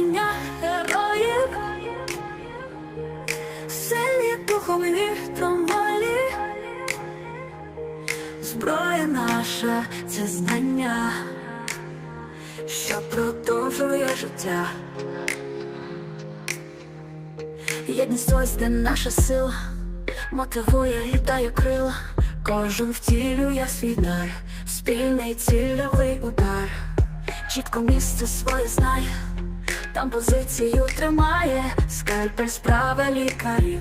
покоління героїв, сильні духом і волі. Зброя наша це знання, що продовжує життя. Єдність ось де наша сила мотивує і дає крила. Кожен втілює свій дар, спільний цільовий удар. Чітко місце своє знає, там позицію тримає, скальпель справа лікарів,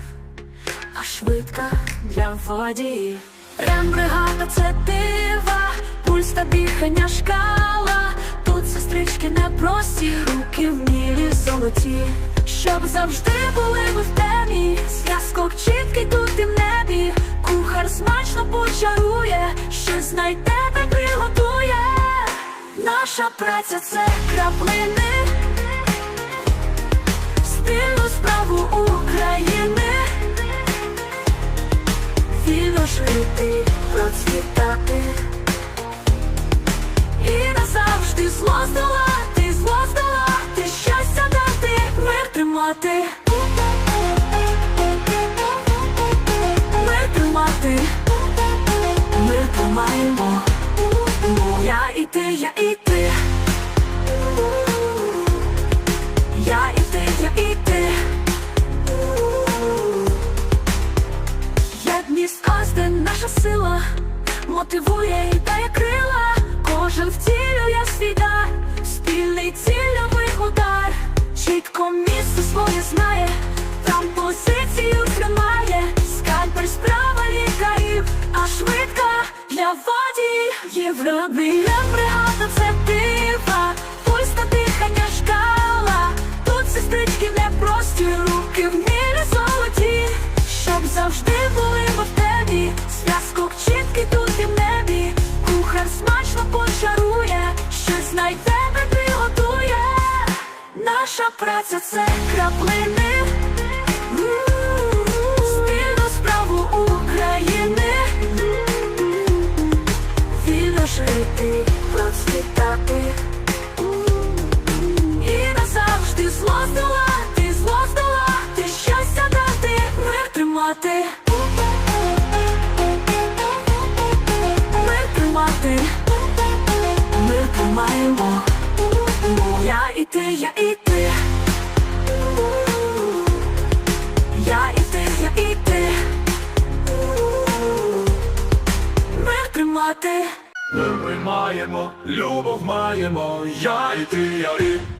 а швидка для водіїв. Рембригада це дива, пульс та дихання шкала. Тут сестрички непрості, руки вмілі золоті, щоб завжди були ви в темі. Зв'язок чіткий тут і в небі. Кухар смачно почарує, що знайде та приготує. Наша праця це краплини, жити, процвітати. І назавжди зло здолати, зло здолати, щастя дати, мир тримати. Мир тримати, мир тримаємо. Я і ти, я і ти мотивує і дає крила. Кожен втілює свій дар, спільний цільовий удар. Чітко місце своє знає, там позицію тримає. Скальпель справа лікарів, а швидка для водіїв. Родина бригада це дива, пульс та дихання шкала. Тут сестрички непрості, руки вмілі золоті, щоб завжди були Кухар смачно почарує, щось знайде та приготує. Наша праця це краплини. Спільну справу України. Вільно жити, процвітати. І назавжди зло здолати, зло здолати, щастя дати, мир тримати. Ти, я і ти. Я і ти, я і ти. Ми тримати. Ми маємо, любов маємо, я і ти, я і